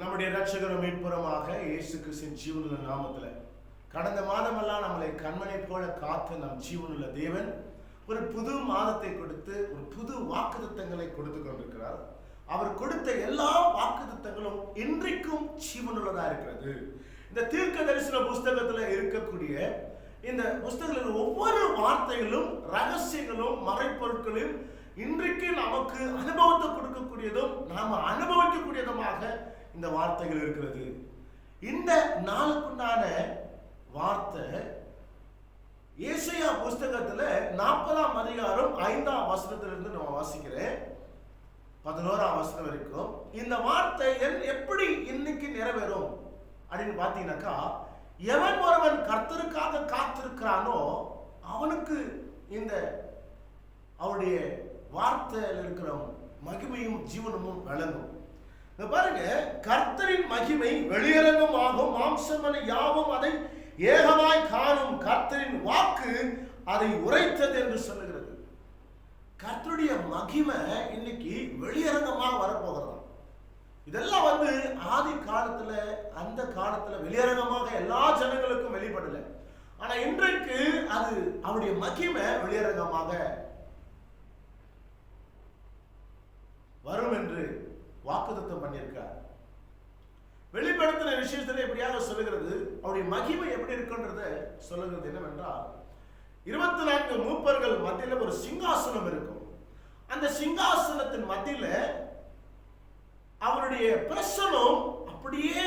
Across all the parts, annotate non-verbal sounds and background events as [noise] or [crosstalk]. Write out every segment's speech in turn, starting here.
நம்முடைய ரட்சகரும் மீட்புறமாக இயேசு கிறிஸ்தின் ஜீவனுள்ள நாமத்துல. கடந்த மாதமெல்லாம் நம்மளை கண்மனை போல காத்த நம் ஜீவனுள்ள தேவன் ஒரு புது மாதத்தை கொடுத்து ஒரு புது வாக்குத்தங்களை கொடுத்து கொண்டிருக்கிறார். அவர் கொடுத்த எல்லா வாக்குத்தங்களும் இன்றைக்கும் ஜீவனுள்ளதா இருக்கிறது. இந்த தீர்க்க தரிசன புஸ்தகத்துல இருக்கக்கூடிய இந்த புஸ்தகத்தில் ஒவ்வொரு வார்த்தைகளும் ரகசியங்களும் மறைப்பொருட்களும் இன்றைக்கு நமக்கு அனுபவத்தை கொடுக்கக்கூடியதும் நாம் அனுபவிக்கக்கூடிய இந்த வார்த்தைகள் இருக்கிறது. இந்த நாளுக்குண்டான வார்த்தை ஏசையா புஸ்தகத்துல நாற்பதாம் அதிகாரம் ஐந்தாம் வசனத்திலிருந்து நம்ம வாசிக்கிறேன். பதினோராம் வசனம் வரைக்கும். இந்த வார்த்தை என்- எப்படி இன்னைக்கு நிறைவேறும்? அப்படின்னு பார்த்தீங்கன்னாக்கா எவன் ஒருவன் கர்த்தருக்காக காத்திருக்கிறானோ அவனுக்கு இந்த அவருடைய வார்த்தையில் இருக்கிற மகிமையும் ஜீவனமும் விளங்கும். பாருங்க கர்த்தரின் மகிமை வெளியரங்கமாகும் மாம்சமன யாவும் அதை ஏகமாய் காணும். கர்த்தரின் வாக்கு அதை உரைத்தது என்று சொல்லுகிறது. கர்த்தருடைய மகிமை இன்னைக்கு வெளியரங்கமாக வரப்போகிறதாம். இதெல்லாம் வந்து ஆதி காலத்துல அந்த காலத்துல வெளியரங்கமாக எல்லா ஜனங்களுக்கும் வெளிப்படல. ஆனா இன்றைக்கு அது அவருடைய மகிமை வெளியரங்கமாக வரும் என்று வாக்குத்தம் பண்ணியிருக்கார். வெளிப்படுத்தின விஷயத்தில் எப்படியாவது சொல்லுகிறது அவருடைய மகிமை எப்படி இருக்குன்றத சொல்லுகிறது என்னவென்றால் இருபத்தி நான்கு மூப்பர்கள் மத்தியில ஒரு சிங்காசனம் இருக்கும். அந்த சிங்காசனத்தின் மத்தியில அவருடைய பிரசனம் அப்படியே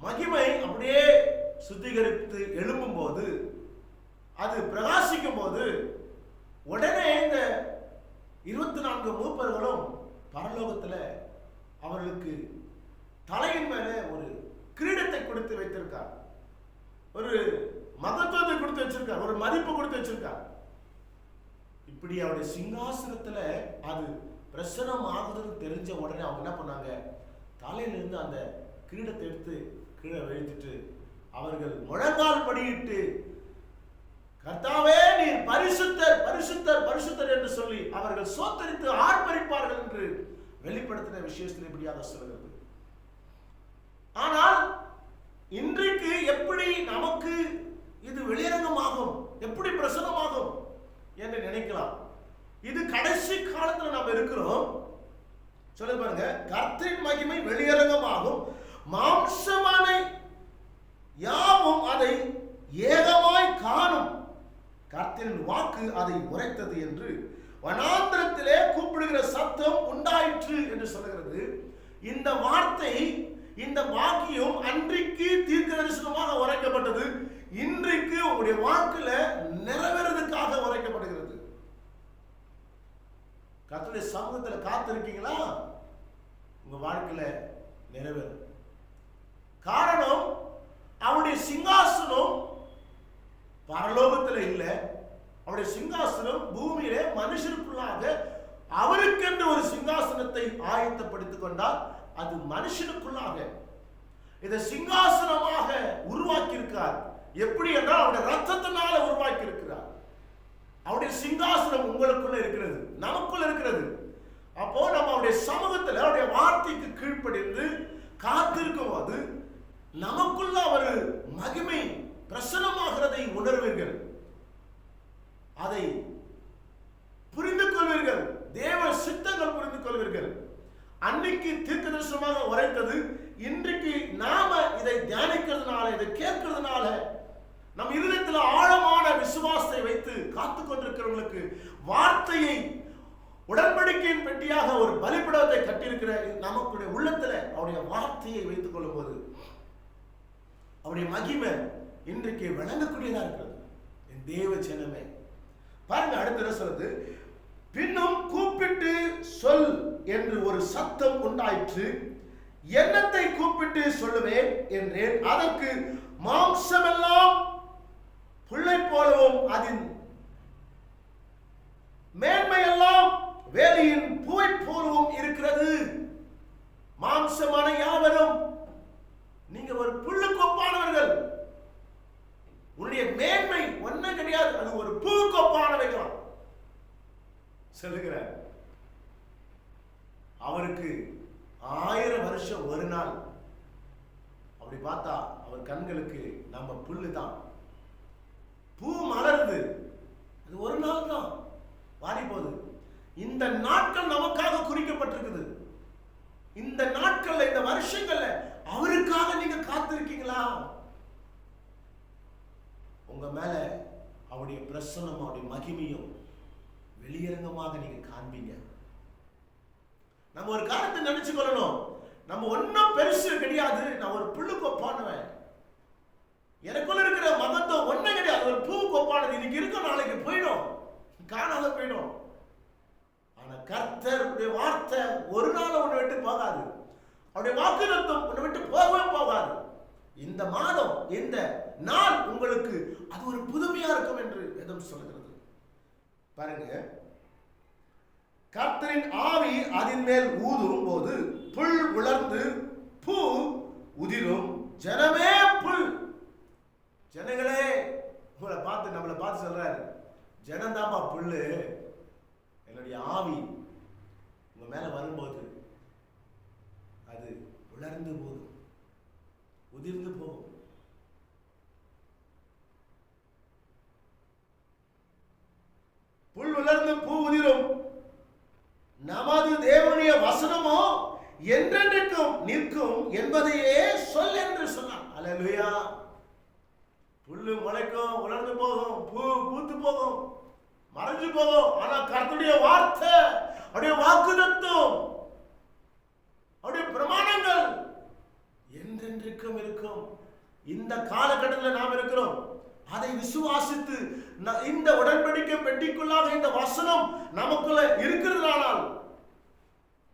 மகிமை அப்படியே சுத்திகரித்து எழும்பும் போது அது பிரகாசிக்கும் போது உடனே இந்த இருபத்தி நான்கு மூப்பர்கள் பரலோகத்துல அவர்களுக்கு தலையின் மேலே ஒரு கிரீடத்தை கொடுத்து வைத்திருக்கார். ஒரு மகத்துவத்தை கொடுத்து வச்சிருக்கார். ஒரு மதிப்பு கொடுத்து வச்சிருக்கார். இப்படி அவருடைய சிங்காசனத்துல அது பிரசனம் ஆகுதுன்னு தெரிஞ்ச உடனே அவங்க என்ன பண்ணாங்க? தலையிலிருந்து அந்த கிரீடத்தை எடுத்து கீழே வீழ்த்திட்டு அவர்கள் முழங்கால் படியிட்டு கர்த்தாவே நீர் பரிசுத்தர் பரிசுத்தர் பரிசுத்தர் என்று சொல்லி அவர்கள் சோத்தரித்து ஆர் வெளிப்படுத்தின விஷயத்தில் இப்படியாக சொல்கிறது ஆனால் இன்றைக்கு எப்படி நமக்கு இது வெளியரங்கமாகும் எப்படி பிரசனமாகும் என்று நினைக்கலாம். இது கடைசி காலத்தில் நாம் இருக்கிறோம். சொல்லுங்க பாருங்க கர்த்தரின் மகிமை வெளியரங்கமாகும். மாம்சமான யாவும் அதை ஏகமாய் காணும். கர்த்தரின் வாக்கு அதை உரைத்தது என்று வனாந்திரத்திலே கூப்பிடுகிற உண்டாயிற்று என்று சொல்லுகிறது. இந்த வார்த்தை இந்த வாக்கியம் அன்றைக்கு தீர்க்க தரிசனமாக உரைக்கப்பட்டது. இன்றைக்கு உங்களுடைய வாக்குல நிறைவேறதுக்காக உரைக்கப்படுகிறது. கத்துடைய சமூகத்தில் காத்திருக்கீங்களா? உங்க வாழ்க்கையில நிறைவேறும். காரணம் அவருடைய சிங்காசனம் பரலோகத்தில் இல்லை. அவருடைய சிங்காசனம் பூமியிலே மனுஷனுக்குள்ளாக ஆயத்தப்படுத்திக் கொண்டால் அது மனுஷனுக்குள்ளாக இதை சிங்காசனமாக உருவாக்கி இருக்கிறார் எப்படி என்றால் அவருடைய ரத்தத்தினால உருவாக்கி இருக்கிறார் அவருடைய சிங்காசனம் உங்களுக்குள்ள இருக்கிறது நமக்குள்ள இருக்கிறது. அப்போ நம்ம அவருடைய சமூகத்தில் அவருடைய வார்த்தைக்கு கீழ்ப்படிந்து காத்திருக்கும் போது நமக்குள்ள அவர் மகிமை பிரசனமாகிறதை உணர்வீர்கள். அதை புரிந்து கொள்வீர்கள் தேவ சித்தங்கள் புரிந்து கொள்வீர்கள் அன்னைக்கு தீர்க்க தரிசனமாக உரைத்தது. இன்றைக்கு நாம இதை தியானிக்கிறதுனால இதை கேட்கறதுனால நம் இருதயத்தில் ஆழமான விசுவாசத்தை வைத்து காத்து கொண்டிருக்கிறவங்களுக்கு வார்த்தையை உடன்படிக்கையின் பெட்டியாக ஒரு பலிபடத்தை கட்டியிருக்கிற நமக்குடைய உள்ளத்துல அவருடைய வார்த்தையை வைத்துக் கொள்ளும் போது அவருடைய மகிமை இன்றைக்கு விளங்கக்கூடியதா இருக்கிறது. என் தேவ ஜனமே. பாருங்க அடுத்த சொல்றது. பின்னும் கூப்பிட்டு சொல் என்று ஒரு சத்தம் உண்டாயிற்று. என்னத்தை கூப்பிட்டு சொல்லுவேன்? என்றேன். அதற்கு மாம்சமெல்லாம் புள்ளை போலவும் அதன் மேன்மையெல்லாம் வேலியின் பூவை போலவும் இருக்கிறது. மாம்சமான யாவரும் நீங்க ஒரு புல்லு கொப்பானவர்கள் உன்னுடைய மேன்மை ஒன்றும் கிடையாது. அது ஒரு பூ கொப்பானவைகளாம் சொல்லுகிறார். அவருக்கு ஆயிரம் வருஷம் ஒரு நாள். அப்படி பார்த்தா அவர் கண்களுக்கு நம்ம புல்லு தான். பூ மலருது. அது ஒரு நாள் தான். வாடி போகுது. இந்த நாட்கள் நமக்காக குறிக்கப்பட்டிருக்குது. இந்த நாட்கள்ல இந்த வருஷங்கள்ல அவருக்காக நீங்க காத்திருக்கீங்களா? உங்க மேல அவருடைய பிரசன்னம் அவருடைய மகிமையும் வெளியரங்கமாக நீங்க காண்பீங்க. நம்ம ஒரு காலத்தை நினைச்சு கொள்ளணும் நம்ம ஒன்றும் பெருசு கிடையாது. நான் ஒரு புல்லு கொப்பானுவேன். எனக்குள்ள இருக்கிற மகத்துவம் ஒன்றும் கிடையாது. ஒரு பூ கொப்பானது இன்னைக்கு இருக்கும் நாளைக்கு போயிடும். காணாத போயிடும். ஆனா கர்த்தருடைய வார்த்தை ஒரு நாள் உன்னை விட்டு போகாது. அவருடைய வாக்குதத்தம் உன்னை விட்டு போகவே போகாது. இந்த மாதம் இந்த நாள் உங்களுக்கு அது ஒரு புதுமையா இருக்கும் என்று எதுவும் சொல்கிறது பாருங்க. கர்த்தரின் ஆவி அதன் மேல் ஊதும் போது புல் உலர்ந்து பூ உதிரும். ஜனமே புல். ஜனங்களே உங்களை பார்த்து நம்மளை பார்த்து சொல்றாரு. ஜனந்தாம்பா புல்லு. என்னுடைய ஆவி உங்க மேல வரும்போது அது உலர்ந்து போகும். உதிர்ந்து போகும். புல் உலர்ந்து பூ உதிரும். நமது தேவனுடைய வசனமோ என்றென்றைக்கும் நிற்கும் என்பதையே சொல் என்று சொன்னார் அலலுயா புல்லு முளைக்கும் உலர்ந்து போகும் பூ பூத்து போகும் மறைஞ்சு போகும். ஆனா கருத்துடைய வார்த்தை அவருடைய வாக்குதத்துவம் அவருடைய பிரமாணங்கள் என்றென்றைக்கும் இருக்கும். இந்த காலகட்டத்தில் நாம் இருக்கிறோம். அதை விசுவாசித்து இந்த உடன்படிக்கை பெட்டிக்குள்ளாக இந்த வசனம் நமக்குள்ள இருக்கிறதானால்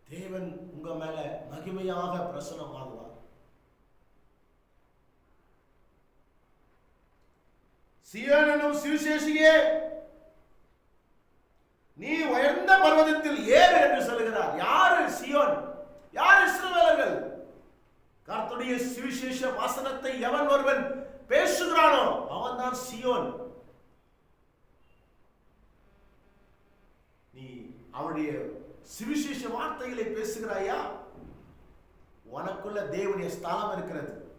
தேவன் உங்க மேல மகிமையாக பிரசனமாகுவார் சியோன் எனும் சுவிசேஷியே நீ உயர்ந்த பர்வதத்தில் ஏறு என்று சொல்லுகிறார். யாரு சியோன்? யார் இஸ்ரவேலர்கள்? கர்த்துடைய சுவிசேஷ வசனத்தை எவன் ஒருவன் பேசுகிறானோ? அவன்தான் சியோன். நீ அவனுடைய சுவிசேஷ வார்த்தைகளை பேசுகிறாயா? உனக்குள்ள தேவனுடைய ஸ்தலம் இருக்கிறது.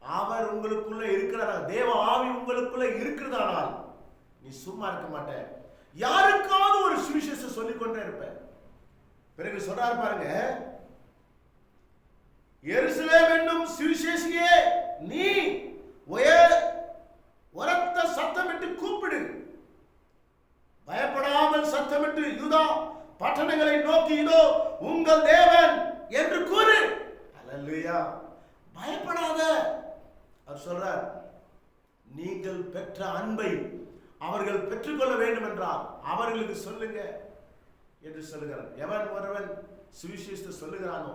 அவர் உங்களுக்குள்ள இருக்கிறார். தேவ ஆவி உங்களுக்குள்ள இருக்கிறதானால் நீ சும்மா இருக்க மாட்ட. யாருக்காவது ஒரு சுவிசேஷம் சொல்லிக் கொண்டே இருப்ப. பிறகு சொல்றாரு பாருங்க எருசலேம் என்னும் சுவிசேஷியே நீ உயர் உரத்த சத்தமிட்டு கூப்பிடு. பயப்படாமல் சத்தமிட்டு யூதா பட்டணங்களை நோக்கி இதோ உங்கள் தேவன் என்று கூறு. அல்லேலூயா. பயப்படாத. அவர் சொல்றார் நீங்கள் பெற்ற அன்பை அவர்கள் பெற்றுக்கொள்ள வேண்டும் என்றால் அவர்களுக்கு சொல்லுங்க என்று சொல்லுகிறார். எவன் ஒருவன் சுவிசேஷத்தை சொல்லுகிறானோ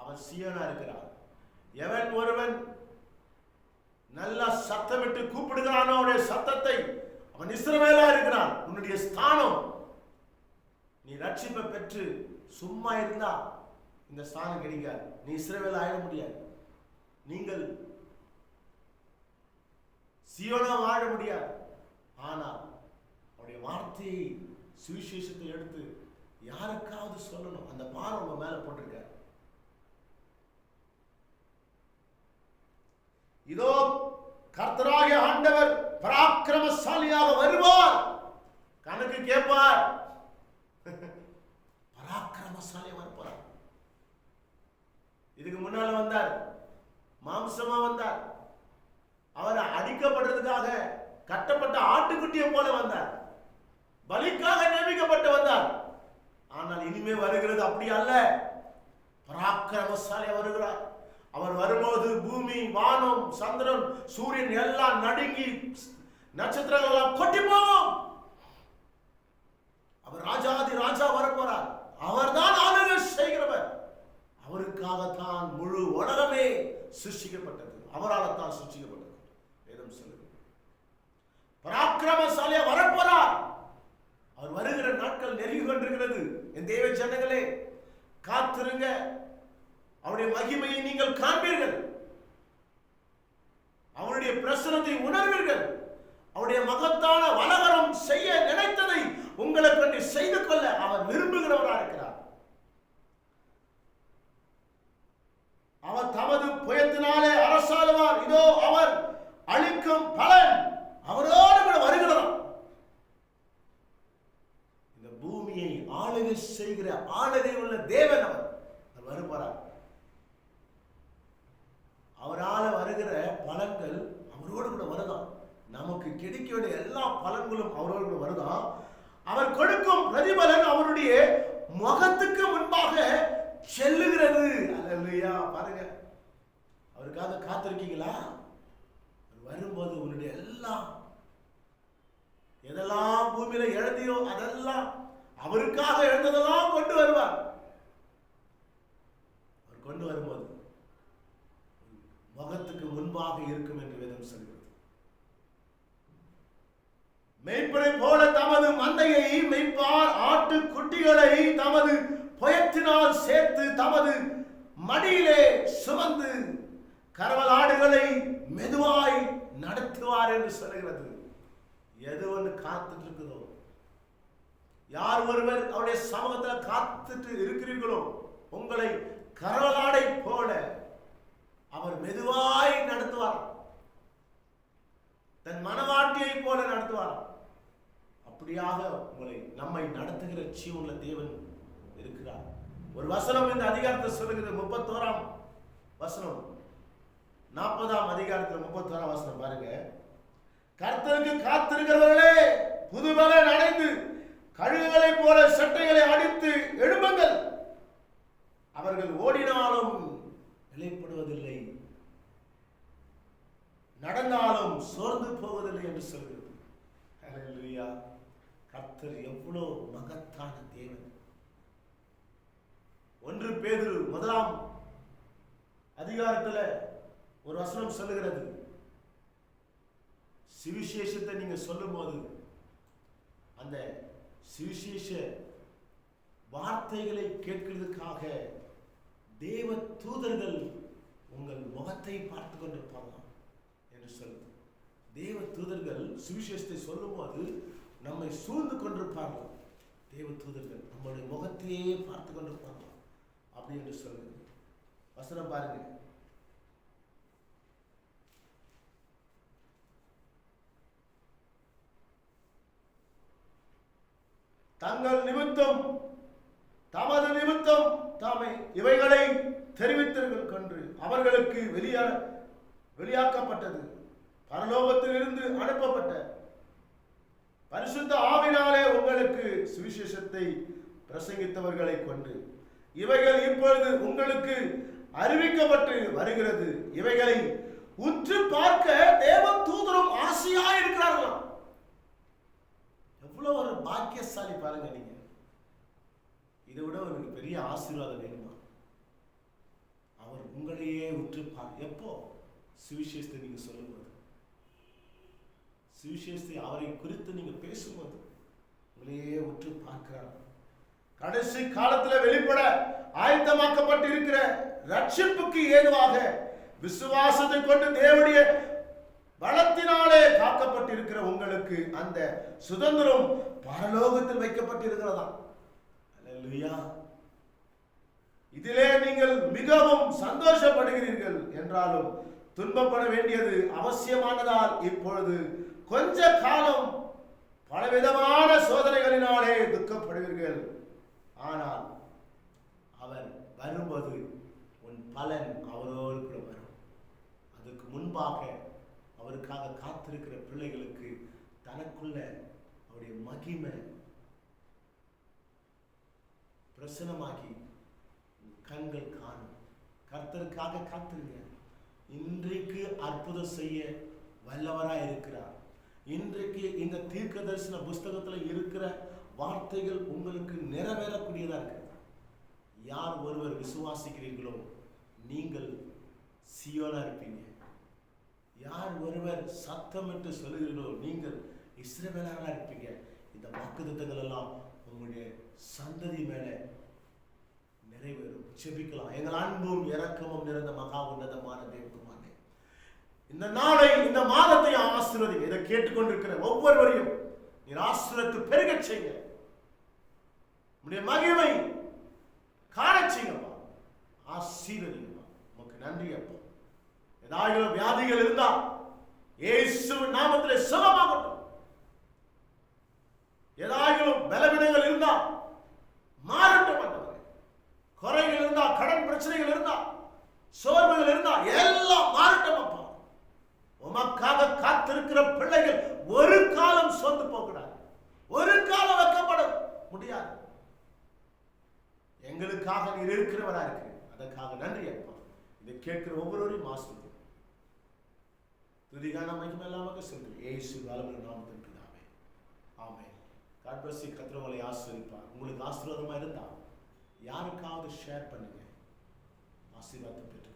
அவன் சியோனா இருக்கிறான். எவன் ஒருவன் நல்லா சத்தமிட்டு கூப்பிடுகிறானோ அவனுடைய சத்தத்தை. அவன் இஸ்ரவேலா இருக்கிறான். உன்னுடைய ஸ்தானம். நீ ரட்சிப்பை பெற்று சும்மா இருந்தா இந்த ஸ்தானம் கிடைக்காது. நீ இஸ்ரவேல் ஆயிட முடியாது. நீங்கள் சியோனா வாழ முடியாது. ஆனால் அவருடைய வார்த்தையை சுவிசேஷத்தை எடுத்து யாருக்காவது சொல்லணும். அந்த பாரம் உங்க மேல போட்டிருக்க இதோ கர்த்தராகிய ஆண்டவர் பராக்கிரமசாலியாக வருவார். கணக்கு கேட்பார். [laughs] பராக்கிரமசாலியாக வருப்பார் இதுக்கு முன்னால வந்தார். மாம்சமா வந்தார். அவர் அடிக்கப்படுறதுக்காக கட்டப்பட்ட ஆட்டுக்குட்டியை போல வந்தார். பலிக்காக நியமிக்கப்பட்டு வந்தார். ஆனால் இனிமே வருகிறது அப்படி அல்ல. பராக்கிரமசாலியா வருகிறார். அவர் வரும்போது பூமி வானம் சந்திரன் சூரியன் எல்லாம் நடுங்கி நட்சத்திரங்கள் எல்லாம் கொட்டி போகும் அவர் ராஜாதி ராஜா வரப்போறார். அவர் தான் ஆளுநர் செய்கிறவர். அவருக்காகத்தான் முழு உலகமே சிருஷ்டிக்கப்பட்டது. அவரால் தான் சிருஷ்டிக்கப்பட்டது. வேதம் சொல்லுது. பராக்கிரமசாலியா வரப்போறார். அவர் வருகிற நாட்கள் நெருங்கி கொண்டிருக்கிறது. என் தேவ ஜனங்களே காத்திருங்க. அவருடைய மகிமையை நீங்கள் காண்பீர்கள். அவனுடைய பிரசனத்தை உணர்வீர்கள். அவருடைய மகத்தான வலகரம் செய்ய நினைத்ததை உங்களுக்கு செய்து கொள்ள அவர் விரும்புகிறவராக இருக்கிறார். அவர் தமது புயத்தினாலே அரசாளுவார். இதோ அவர் அளிக்கும் பலன் அவரோடு கூட வருகிறதாம். இந்த பூமியை ஆளுகை செய்கிற ஆளுகை கிடைக்க வேண்டிய எல்லா பலன்களும் அவர்களுக்கு கூட அவர் கொடுக்கும் பிரதிபலன் அவருடைய முகத்துக்கு முன்பாக செல்லுகிறது. அல்லையா பாருங்க. அவருக்காக காத்திருக்கீங்களா? அவர் வரும்போது உன்னுடைய எல்லாம் எதெல்லாம் பூமியில எழுதியோ அதெல்லாம் அவருக்காக எழுந்ததெல்லாம் கொண்டு வருவார். அவர் கொண்டு வரும்போது முகத்துக்கு முன்பாக இருக்கும் என்று வேதம் சொல்கிறது மெய்ப்பரை போல தமது மந்தையை மெய்ப்பார் ஆட்டு குட்டிகளை தமது புயத்தினால் சேர்த்து தமது மடியிலே சுமந்து கரவலாடுகளை மெதுவாய் நடத்துவார் என்று சொல்கிறது எது ஒன்று காத்துட்டு இருக்குதோ யார் ஒருவர் அவருடைய சமூகத்தில் காத்துட்டு இருக்கிறீர்களோ உங்களை கரவலாடை போல அவர் மெதுவாய் நடத்துவார். தன் மனவாட்டியை போல நடத்துவார். அப்படியாக உங்களை நம்மை நடத்துகிற ஜீவனுள்ள தேவன் இருக்கிறார். ஒரு வசனம் இந்த அதிகாரத்தை சொல்லுகிறது முப்பத்தோராம் வசனம். நாற்பதாம் அதிகாரத்தில் முப்பத்தோராம் வசனம் பாருங்க. கர்த்தருக்கு காத்திருக்கிறவர்களே புதுபலன் அடைந்து கழுகுகளை போல சட்டைகளை அடித்து எழும்புங்கள். அவர்கள் ஓடினாலும் நிலைப்படுவதில்லை. நடந்தாலும் சோர்ந்து போவதில்லை என்று சொல்கிறது. கர்த்தர் எவ்வளோ மகத்தான தேவன். ஒன்று பேதுரு முதலாம் அதிகாரத்தில் ஒரு வசனம் சொல்லுகிறது. சிவிசேஷத்தை நீங்கள் சொல்லும்போது அந்த சிவிசேஷ வார்த்தைகளை கேட்கிறதுக்காக தேவ தூதர்கள் உங்கள் முகத்தை பார்த்து கொண்டிருப்பாங்க என்று சொல்லுது. தேவ தூதர்கள் சுவிசேஷத்தை சொல்லும்போது நம்மை சூழ்ந்து கொண்டிருப்பார்கள். தேவ தூதர்கள் நம்மளுடைய முகத்தையே பார்த்து கொண்டிருப்பாங்களாம் அப்படி என்று சொல்லுது வசனம் பாருங்க. தங்கள் நிமித்தம் தமது நிமித்தம் தாமே இவைகளை தெரிவித்தீர்கள் கன்று அவர்களுக்கு வெளியா வெளியாக்கப்பட்டது. பரலோகத்திலிருந்து அனுப்பப்பட்ட பரிசுத்த ஆவினாலே உங்களுக்கு சுவிசேஷத்தை பிரசங்கித்தவர்களை கொண்டு. இவைகள் இப்பொழுது உங்களுக்கு அறிவிக்கப்பட்டு வருகிறது. இவைகளை உற்று பார்க்க தேவ தூதரும் ஆசையா இருக்கிறார்களாம். எவ்வளவு ஒரு பாக்கியசாலி பாருங்க நீங்க. இதை விட ஒரு பெரிய ஆசீர்வாதம் வேணுமா? அவர் உங்களையே உற்று பார் எப்போ? சுவிசேஷத்தை நீங்க சொல்லும்போது. சுவிசேஷத்தை அவரை குறித்து நீங்கள் பேசும்போது உங்களையே உற்று பார்க்கிறார். கடைசி காலத்துல வெளிப்பட ஆயத்தமாக்கப்பட்டு இருக்கிற ரட்சிப்புக்கு ஏதுவாக விசுவாசத்தை கொண்டு தேவனுடைய பலத்தினாலே காக்கப்பட்டிருக்கிற உங்களுக்கு அந்த சுதந்திரம் பரலோகத்தில் வைக்கப்பட்டிருக்கிறதா? அல்லேலூயா. இதிலே நீங்கள் மிகவும் சந்தோஷப்படுகிறீர்கள் என்றாலும் துன்பப்பட வேண்டியது அவசியமானதால் இப்பொழுது கொஞ்ச காலம் பலவிதமான சோதனைகளினாலே துக்கப்படுவீர்கள். ஆனால் அவர் வரும்போது உன் பலன் அவரோடு கூட வரும். அதுக்கு முன்பாக அவருக்காக காத்திருக்கிற பிள்ளைகளுக்கு தனக்குள்ள அவருடைய மகிமை பிரசனமாகி கண்கள் காணும். கர்த்தருக்காக காத்திருங்க. இன்றைக்கு அற்புதம் செய்ய வல்லவராக இருக்கிறார் இன்றைக்கு இந்த தீர்க்க தரிசன புஸ்தகத்தில் இருக்கிற வார்த்தைகள் உங்களுக்கு நிறைவேறக்கூடியதாக இருக்கிறது யார் ஒருவர் விசுவாசிக்கிறீர்களோ நீங்கள் சியோனா இருப்பீங்க. யார் ஒருவர் சத்தமிட்டு சொல்லுகிறீர்களோ நீங்கள் இஸ்ரவேலர்களா இருப்பீங்க. இந்த வாக்குத்தத்தங்கள் எல்லாம் உங்களுடைய சந்ததி மேலே நிறைவேறும். செபிக்கலாம். எங்கள் அன்பும் இறக்கமும் நிறைந்த மகா உன்னதமான தேவன். இந்த நாளை இந்த மாதத்தை ஆசீர்வதிங்க இதை கேட்டுக்கொண்டிருக்கிற ஒவ்வொருவரையும் நீர் ஆசீர்வத்து பெருக செய்யுங்க. உடைய மகிமை காண செய்யுங்கப்பா. ஆசீர்வதிங்கப்பா. உமக்கு நன்றி அப்பா. ஏதாவது வியாதிகள் இருந்தா இயேசு நாமத்திலே சுகமாகட்டும். ஏதாவது பலவீனங்கள் இருந்தா மாறட்டும் குறைகள் இருந்தா கடன் பிரச்சனைகள் இருந்தா சோர்வுகள் இருந்தா எல்லாம் மாறட்டும் அப்பா உமக்காக காத்திருக்கிற பிள்ளைகள் ஒரு காலம் சோர்ந்து போகக்கூடாது ஒரு காலம் வைக்கப்பட முடியாது எங்களுக்காக நீர் இருக்கிறவராக இருக்கு. அதற்காக நன்றி அப்பா. இதை கேட்கிற ஒவ்வொருவரையும் ஆசிரியர். துதிகான மகிமை இல்லாமல் சொல்லுங்கள் ஏசு வளமுள்ள நாம் பிதாவே. ஆமே காட்பசி கத்திரவங்களை யூ உங்களுக்கு ஆசீர்வாதமாக இருந்தா யாருக்காவது ஷேர் பண்ணுங்க. ஆசீர்வாதம் பெற்று